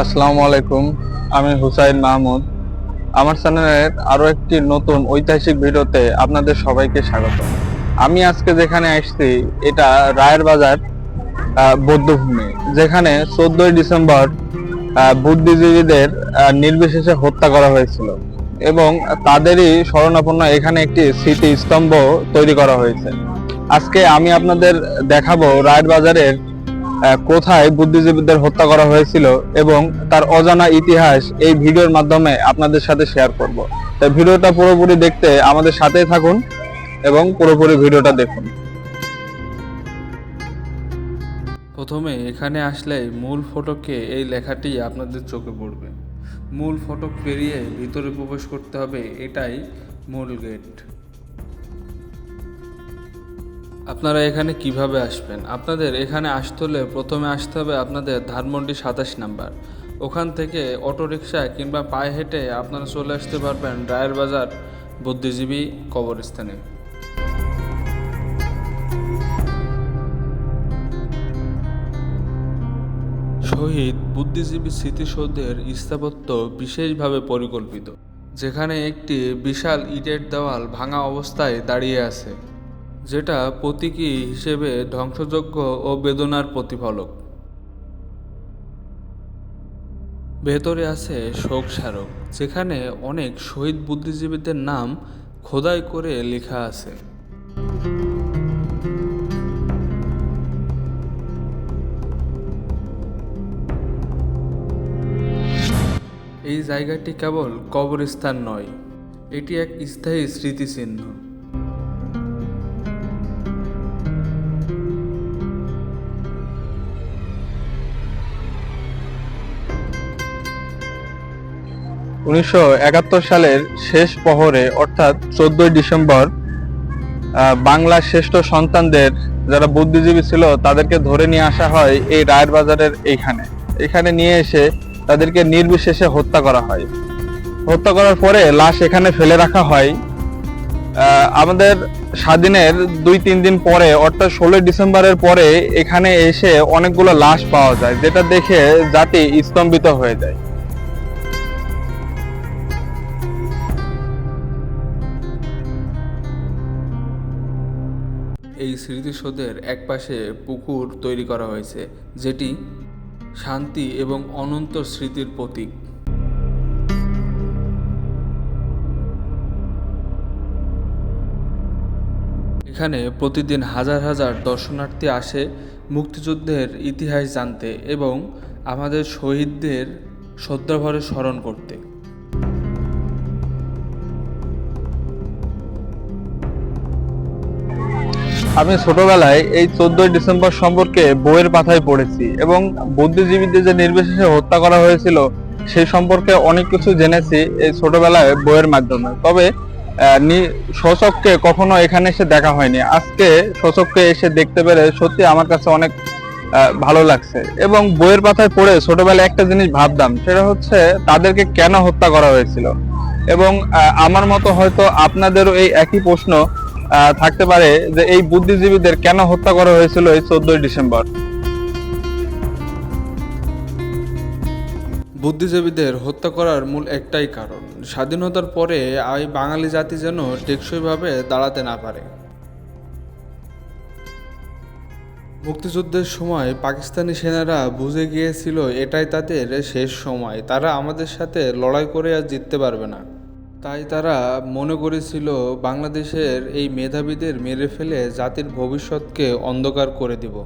আসসালামু আলাইকুম, আমি হুসাইন মাহমুদ। আমার চ্যানেলের আরও একটি নতুন ঐতিহাসিক ভিডিওতে আপনাদের সবাইকে স্বাগত। আমি আজকে যেখানে আসছি, এটা রায়ের বাজার বৌদ্ধভূমি, যেখানে চোদ্দই ডিসেম্বর বুদ্ধিজীবীদের নির্বিশেষে হত্যা করা হয়েছিল। এবং তাদেরই স্মরণাপন্ন এখানে একটি স্মৃতি স্তম্ভ তৈরি করা হয়েছে। আজকে আমি আপনাদের দেখাবো রায়ের বাজারের কোথায় বুদ্ধিজীবীদের হত্যা করা হয়েছিল এবং তার অজানা ইতিহাস এই ভিডিওর মাধ্যমে আপনাদের সাথে শেয়ার করব। তাই ভিডিওটা পুরোপুরি দেখতে আমাদের সাথেই থাকুন এবং পুরোপুরি ভিডিওটা দেখুন। প্রথমে এখানে আসলে মূল ফটকে এই লেখাটি আপনাদের চোখে পড়বে। মূল ফটক পেরিয়ে ভিতরে প্রবেশ করতে হবে, এটাই মূল গেট আপনারা এখানে কীভাবে আসবেন? আপনাদের এখানে আসতে হলে প্রথমে আসতে হবে আপনাদের ধানমন্ডি সাতাশ নাম্বার। ওখান থেকে অটোরিকশা কিংবা পায়ে হেঁটে আপনারা চলে আসতে পারবেন রায়ের বাজার বুদ্ধিজীবী কবরস্থানে। শহীদ বুদ্ধিজীবী স্মৃতিসৌধের স্থাপত্য বিশেষভাবে পরিকল্পিত, যেখানে একটি বিশাল ইটের দেওয়াল ভাঙা অবস্থায় দাঁড়িয়ে আছে, যেটা প্রতীকী হিসেবে ধ্বংসযজ্ঞ ও বেদনার প্রতিফলক। ভেতরে আছে শোক স্মারক যেখানে অনেক শহীদ বুদ্ধিজীবীদের নাম খোদাই করে লেখা আছে। এই জায়গাটি কেবল কবরস্থান নয়, এটি এক স্থায়ী স্মৃতিচিহ্ন। উনিশশো একাত্তর সালের শেষ প্রহরে অর্থাৎ চোদ্দই ডিসেম্বর বাংলার শ্রেষ্ঠ সন্তানদের যারা বুদ্ধিজীবী ছিল, তাদেরকে ধরে নিয়ে আসা হয় এই রায়ের বাজারের এইখানে। এখানে নিয়ে এসে তাদেরকে নির্বিশেষে হত্যা করা হয়। হত্যা করার পরে লাশ এখানে ফেলে রাখা হয়। আমাদের স্বাধীনের দুই, তিন দিন পরে, অর্থাৎ ষোলোই ডিসেম্বরের পরে এখানে এসে অনেকগুলো লাশ পাওয়া যায়, যেটা দেখে জাতি স্তম্ভিত হয়ে যায়। এই স্মৃতিসৌধের একপাশে পুকুর তৈরি করা হয়েছে, যেটি শান্তি এবং অনন্ত স্মৃতির প্রতীক। এখানে প্রতিদিন হাজার হাজার দর্শনার্থী আসে মুক্তিযুদ্ধের ইতিহাস জানতে এবং আমাদের শহীদদের শ্রদ্ধাভরে স্মরণ করতে। আমি ছোটবেলায় এই চোদ্দই ডিসেম্বর সম্পর্কে বইয়ের পাতায় পড়েছি এবং বুদ্ধিজীবীদের যে নির্বিশেষে হত্যা করা হয়েছিল সেই সম্পর্কে অনেক কিছু জেনেছি এই ছোটবেলায় বইয়ের মাধ্যমে। তবে স্বচক্ষে কখনো এখানে এসে দেখা হয়নি। আজকে স্বচক্ষে এসে দেখতে পেরে সত্যি আমার কাছে অনেক ভালো লাগছে। এবং বইয়ের পাতায় পড়ে ছোটবেলায় একটা জিনিস ভাবতাম, সেটা হচ্ছে তাদেরকে কেন হত্যা করা হয়েছিল? এবং আমার মতো হয়তো আপনাদেরও এই একই প্রশ্ন থাকতে পারে যে এই বুদ্ধিজীবীদের কেন হত্যা করা হয়েছিল এই চোদ্দই ডিসেম্বর? বুদ্ধিজীবীদের হত্যা করার মূল একটাই কারণ। স্বাধীনতার পরে এই বাঙালি জাতি যেন টেকসইভাবে দাঁড়াতে না পারে। মুক্তিযুদ্ধের সময় পাকিস্তানি সেনারা বুঝে গিয়েছিল এটাই তাদের শেষ সময়। তারা আমাদের সাথে লড়াই করে আর জিততে পারবে না। তাই তারা মনে করেছিল বাংলাদেশের এই মেধাবীদের মেরে ফেলে জাতির ভবিষ্যৎকে অন্ধকার করে দিব।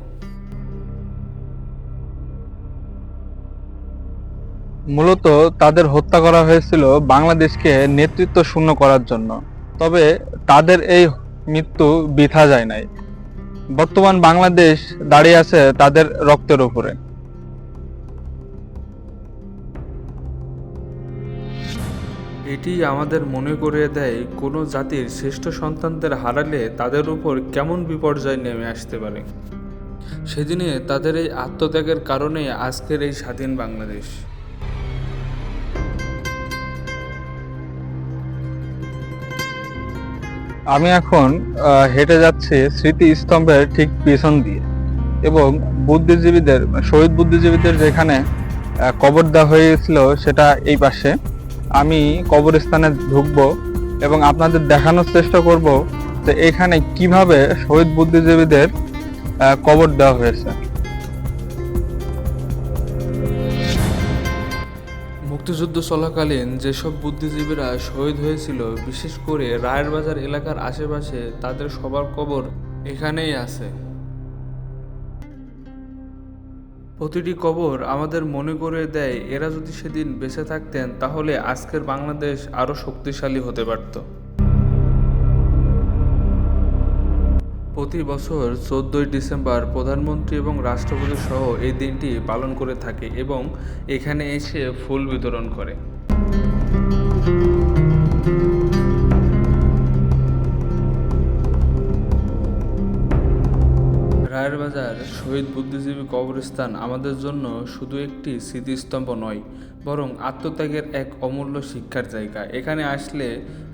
মূলত তাদের হত্যা করা হয়েছিল বাংলাদেশকে নেতৃত্ব শূন্য করার জন্য। তবে তাদের এই মৃত্যু বৃথা যায় নাই। বর্তমান বাংলাদেশ দাঁড়িয়ে আছে তাদের রক্তের উপরে। এটি আমাদের মনে করিয়ে দেয় কোনো জাতির শ্রেষ্ঠ সন্তানদের হারালে তাদের উপর কেমন বিপর্যয় নেমে আসতে পারে। সেদিনে তাদের এই আত্মত্যাগের কারণে আজকের এই স্বাধীন বাংলাদেশ। আমি এখন হেঁটে যাচ্ছি স্মৃতি স্তম্ভের ঠিক পিছন দিয়ে এবং বুদ্ধিজীবীদের, শহীদ বুদ্ধিজীবীদের যেখানে কবর দেওয়া হয়েছিল সেটা এই পাশে। আমি কবরস্থানে ঢুকবো এবং আপনাদের দেখানোর চেষ্টা করব যে এখানে কীভাবে শহীদ বুদ্ধিজীবীদের কবর দেওয়া হয়েছে। মুক্তিযুদ্ধ চলাকালীন যেসব বুদ্ধিজীবীরা শহীদ হয়েছিল, বিশেষ করে রায়ের বাজার এলাকার আশেপাশে তাদের সবার কবর এখানেই আছে। প্রতিটি কবর আমাদের মনে করে দেয়, এরা যদি সেদিন বেঁচে থাকতেন, তাহলে আজকের বাংলাদেশ আরও শক্তিশালী হতে পারত। প্রতি বছর চোদ্দই ডিসেম্বর প্রধানমন্ত্রী এবং রাষ্ট্রপতি সহ এই দিনটি পালন করে থাকে এবং এখানে এসে ফুল বিতরণ করে। রায়ের বাজার শহীদ বুদ্ধিজীবী কবরস্থান আমাদের জন্য শুধু একটি স্মৃতিস্তম্ভ নয়, বরং আত্মত্যাগের এক অমূল্য শিক্ষার জায়গা। এখানে আসলে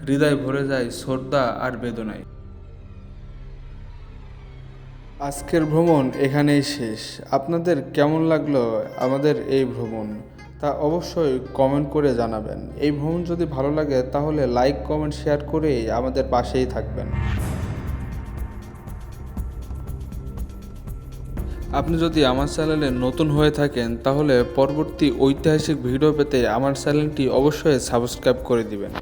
হৃদয় ভরে যায় শ্রদ্ধা আর বেদনায়। আজকের ভ্রমণ এখানেই শেষ। আপনাদের কেমন লাগল আমাদের এই ভ্রমণ? তা অবশ্যই কমেন্ট করে জানাবেন। এই ভ্রমণ যদি ভালো লাগে, তাহলে লাইক, কমেন্ট, শেয়ার করেই আমাদের পাশেই থাকবেন। আপনি যদি আমার চ্যানেলে নতুন হয়ে থাকেন, তাহলে পরবর্তী ঐতিহাসিক ভিডিও পেতে আমার চ্যানেলটি অবশ্যই সাবস্ক্রাইব করে দিবেন।